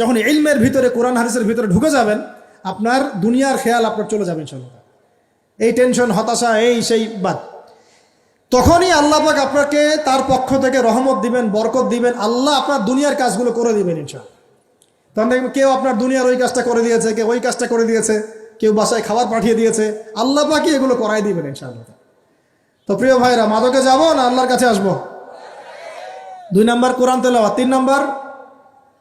যখন ইলমের ভিতরে, কোরআন হাদিসের ভিতরে ঢুকে যাবেন, আপনার দুনিয়ার খেয়াল আপনার চলে যাবে ইনশাল্লাহ এই টেনশন, হতাশা, এই সেই বাদ। তখনই আল্লাহ পাক আপনাকে তার পক্ষ থেকে রহমত দিবেন, বরকত দিবেন, আল্লাহ আপনার দুনিয়ার কাজগুলো করে দিবেন ইনশাল্লাহ তখন দেখবেন কেউ আপনার দুনিয়ার ওই কাজটা করে দিয়েছে, কেউ ওই কাজটা করে দিয়েছে, কেউ বাসায় খাবার পাঠিয়ে দিয়েছে, আল্লাহ পাকি এগুলো করাই দিবেন ইনশাআল্লাহ। তো প্রিয় ভাইরা, মাদকে যাব না আল্লাহর কাছে আসব? দুই নাম্বার কোরআন তেলাওয়া তিন নাম্বার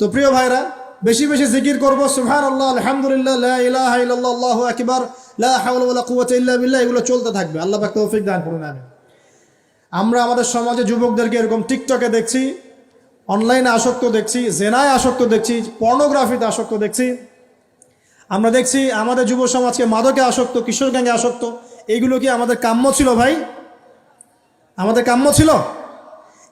তো প্রিয় ভাইরা, বেশি বেশি জিকির করব। সুবহান আল্লাহ আলহামদুলিল্লাহ আল্লাহু আকবার এগুলো চলতে থাকবে। আল্লাহ পাক তৌফিক দান করুন, আমিন। আমরা আমাদের সমাজে যুবকদেরকে এরকম টিকটকে দেখছি, অনলাইনে আসক্ত দেখছি, জেনায় আসক্ত দেখছি, পর্নোগ্রাফিতে আসক্ত দেখছি। আমরা দেখছি আমাদের যুব সমাজকে মাদকে আসক্ত, কিশোর গ্যাংয়ে আসক্ত। এইগুলো কি আমাদের কাম্য ছিল ভাই? আমাদের কাম্য ছিল?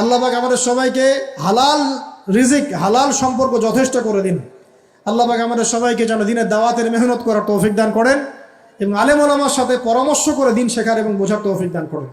আল্লাহ পাক আমাদের সবাইকে হালাল রিজিক, হালাল সম্পর্ক যথেষ্ট করে দিন। আল্লাহ পাক আমাদের সবাইকে যেন দিনের দাওয়াতের মেহনত করার তৌফিক দান করেন এবং আলেম ওলামার সাথে পরামর্শ করে দিন শেখার এবং বোঝার তৌফিক দান করেন।